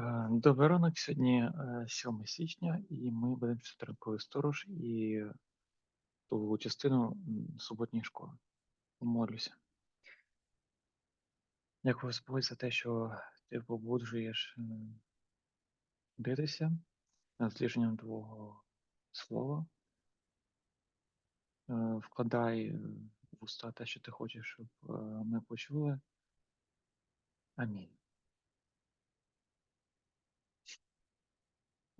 Е, Добрий ранок. Сьогодні е, 7 січня, і ми будемо читати сторож і ту частину суботньої школи. Помолюся. Дякую Господь за те, що ти побуджуєш битися над зліженням Твого слова. Е, Вкладай в уста те, що ти хочеш, щоб е, ми почули. Амінь.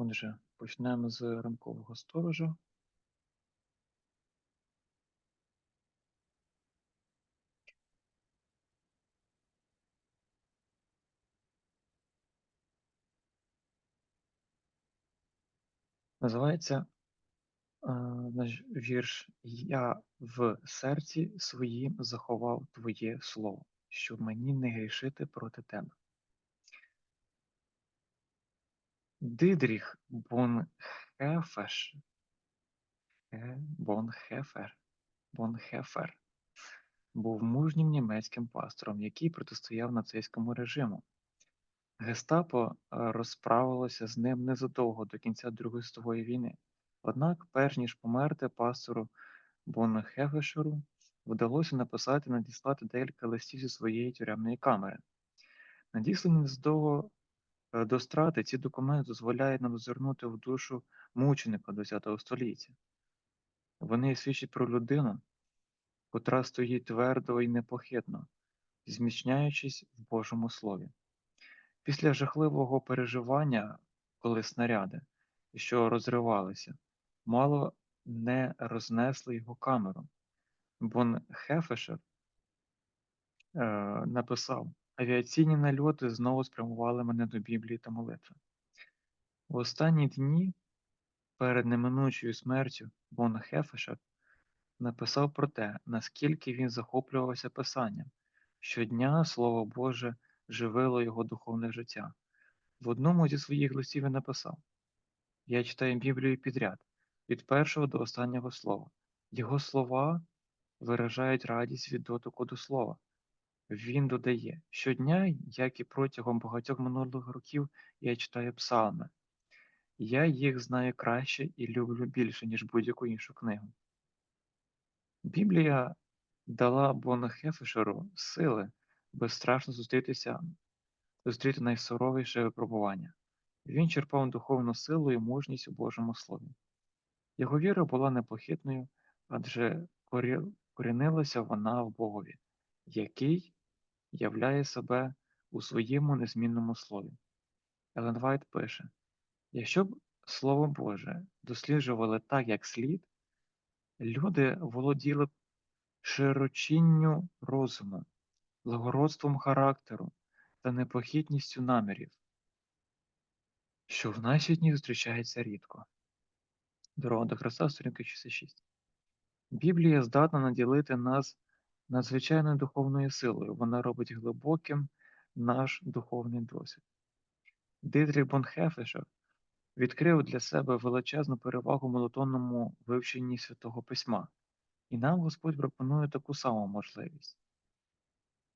Отже, почнемо з ранкового сторожа. Називається е, наш вірш Я в серці своїм заховав Твоє слово, щоб мені не грішити проти тебе. Дидріх Бонхефеш Бонхефер Бонхефер був мужнім німецьким пастором, який протистояв нацистському режиму. Гестапо е, розправилося з ним незадовго до кінця Другої світової війни. Однак, перш ніж померти пастору Бонхефешеру, вдалося написати і надіслати декілька листів зі своєї тюремної камери. Надіслані незадовго до страти, ці документи дозволяють нам зазирнути в душу мученика ХХ століття. Вони свідчать про людину, котра стоїть твердо і непохитно, зміцняючись в Божому Слові. Після жахливого переживання, коли снаряди, що розривалися, мало не рознесли його камеру. Бон Хефешер е, написав: авіаційні нальоти знову спрямували мене до Біблії та молитви. В останні дні перед неминучою смертю Бон Хефешер написав про те, наскільки він захоплювався писанням. Щодня Слово Боже живило його духовне життя. В одному зі своїх листів він написав: Я читаю Біблію підряд, від першого до останнього слова. Його слова виражають радість від дотику до слова. Він додає: щодня, як і протягом багатьох минулих років, я читаю псалми. Я їх знаю краще і люблю більше, ніж будь-яку іншу книгу. Біблія дала Бонахефешеру сили безстрашно зустрітися, зустріти найсуровіше випробування. Він черпав духовну силу і мужність у Божому Слові. Його віра була непохитною, адже корінилася вона в Богові, який являє себе у своєму незмінному слові. Елен Вайт пише: якщо б Слово Боже досліджували так, як слід, люди володіли б широчінню розуму, благородством характеру та непохитністю намірів, що в наші дні зустрічається рідко. Дорога до Христа, сторінка 66. Біблія здатна наділити нас надзвичайною духовною силою. Вона робить глибоким наш духовний досвід. Дитріх Бонхефешер відкрив для себе величезну перевагу молотонному вивченні Святого Письма, і нам Господь пропонує таку саму можливість.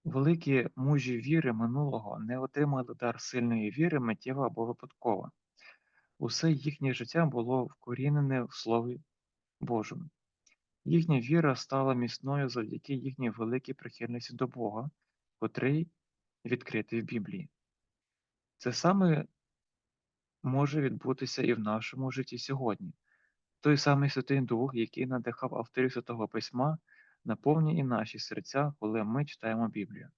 Великі мужі віри минулого не отримали дар сильної віри миттєво або випадково. Усе їхнє життя було вкорінене в Слові Божому. Їхня віра стала міцною завдяки їхній великій прихильності до Бога, котрий відкритий в Біблії. Це саме може відбутися і в нашому житті сьогодні. Той самий Святий Дух, який надихав авторів Святого Письма, наповнює і наші серця, коли ми читаємо Біблію.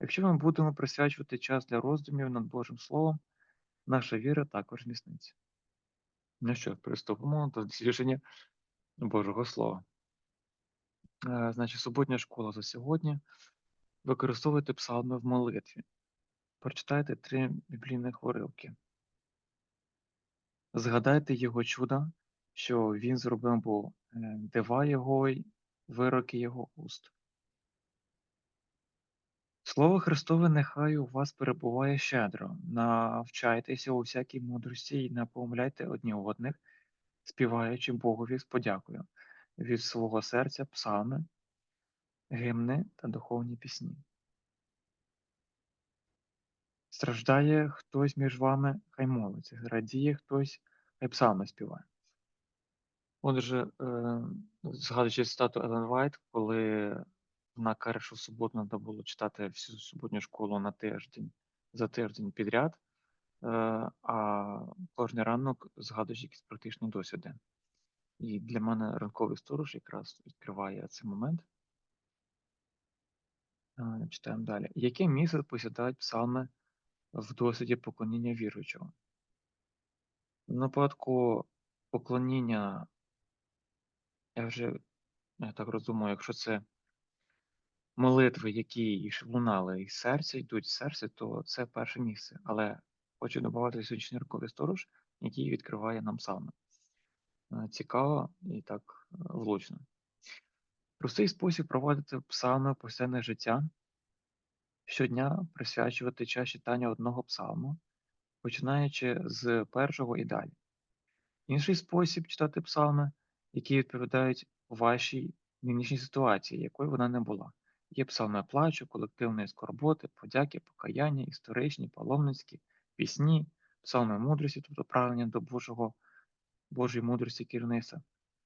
Якщо ми будемо присвячувати час для роздумів над Божим Словом, наша віра також зміцниться. Ну що, приступимо до дослідження Божого Слова. Е, Значить, суботня школа за сьогодні. Використовуйте псалми в молитві. Прочитайте три біблійних уривки. Згадайте його чуда, що він зробив, бо е, дива його й вироки його уст. Слово Христове нехай у вас перебуває щедро. Навчайтеся у всякій мудрості і напомляйте одні одних, співаючи Богові з подякою від свого серця псалми, гімни та духовні пісні. Страждає хтось між вами, хай молиться, радіє хтось, хай псалми співає. Отже, е, згадуючи цитату Елен Вайт, коли вона каже, суботу треба було читати всю суботню школу на тиждень за тиждень підряд, а кожен ранок згадуючи якісь практичні досвіди. І для мене ранковий сторож якраз відкриває цей момент. Е, Читаємо далі. Яке місце посідають псалми в досвіді поклоніння віруючого? В випадку поклоніння, я вже я так розумію, якщо це молитви, які лунали із серця, йдуть з серця, то це перше місце. Але хочу додати сьогоднішній ранковий сторож, який відкриває нам псалми. Е, Цікаво і так е, влучно. Простий спосіб проводити псалми повсякденне життя щодня присвячувати час читання одного псалму, починаючи з першого і далі. Інший спосіб читати псалми, які відповідають вашій нинішній ситуації, якою вона не була. Є псалми плачу, колективної скорботи, подяки, покаяння, історичні, паломницькі, пісні, псалми мудрості, тобто прагнення до Божого, Божої мудрості керівництва,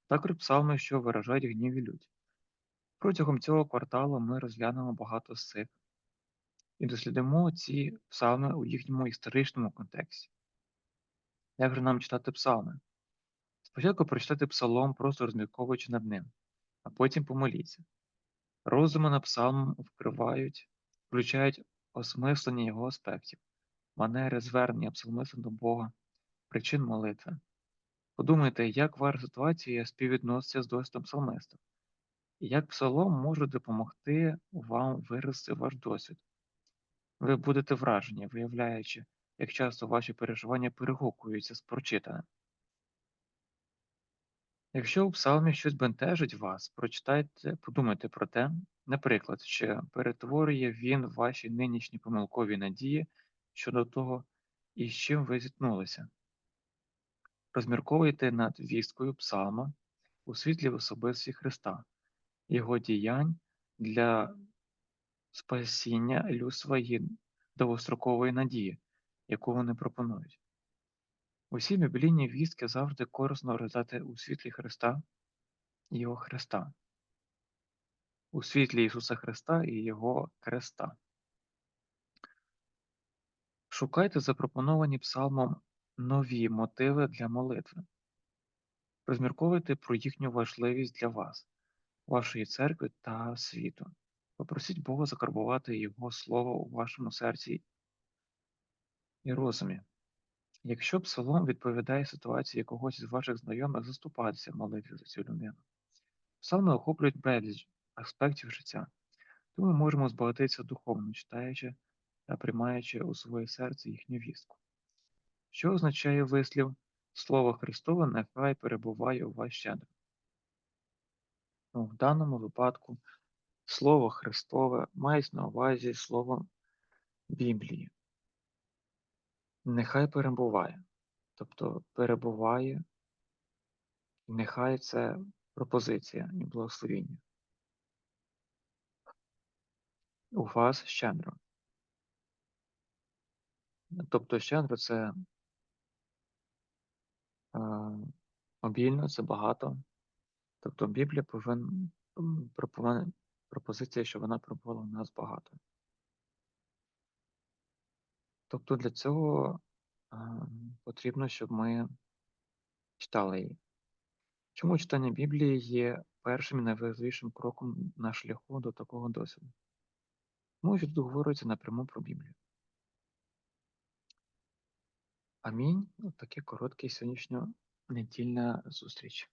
також псалми, що виражають гнів і лють. Протягом цього кварталу ми розглянемо багато з цих і дослідимо ці псалми у їхньому історичному контексті. Як же нам читати псалми? Спочатку прочитати псалом, просто розмірковуючи над ним, а потім помоліться. Розуми над псалмом вкривають, включають осмислення його аспектів, манери звернення псалмиста до Бога, причин молитви. Подумайте, як ваша ситуація співвідноситься з досвідом псалмиста, і як псалом може допомогти вам вирости ваш досвід. Ви будете вражені, виявляючи, як часто ваші переживання перегукуються з прочитаним. Якщо у псалмі щось бентежить вас, прочитайте, подумайте про те, наприклад, чи перетворює він ваші нинішні помилкові надії щодо того, із чим ви зіткнулися. Розмірковуйте над вісткою псалма у світлі особисті Христа, Його діянь для спасіння людства і довгострокової надії, яку вони пропонують. Усі біблійні вістки завжди корисно розглядати у світлі Христа і Його Христа, у світлі Ісуса Христа і Його Христа. Шукайте запропоновані псалмом нові мотиви для молитви. Розмірковуйте про їхню важливість для вас, вашої церкви та світу. Попросіть Бога закарбувати Його Слово у вашому серці і розумі. Якщо псалом відповідає ситуації когось із ваших знайомих, заступатися в молитві за цю людину. Псалми охоплюють безліч аспектів життя, тому ми можемо збагатитися духовно, читаючи та приймаючи у своє серце їхню вістку. Що означає вислів Слово Христове нехай перебуває у вас щедро? Ну, в даному випадку Слово Христове мають на увазі слово Біблії. Нехай перебуває. Тобто перебуває, нехай це пропозиція і благословіння. У вас щедро. Тобто щедро це е, обільно, це багато. Тобто Біблія повинна пропозиція, що вона пробувала в нас багато. Тобто для цього е, потрібно, щоб ми читали її. Чому читання Біблії є першим і найважливішим кроком на шляху до такого досвіду? Тому що тут говориться напряму про Біблію. Амінь. Таке коротке сьогоднішньо недільна зустріч.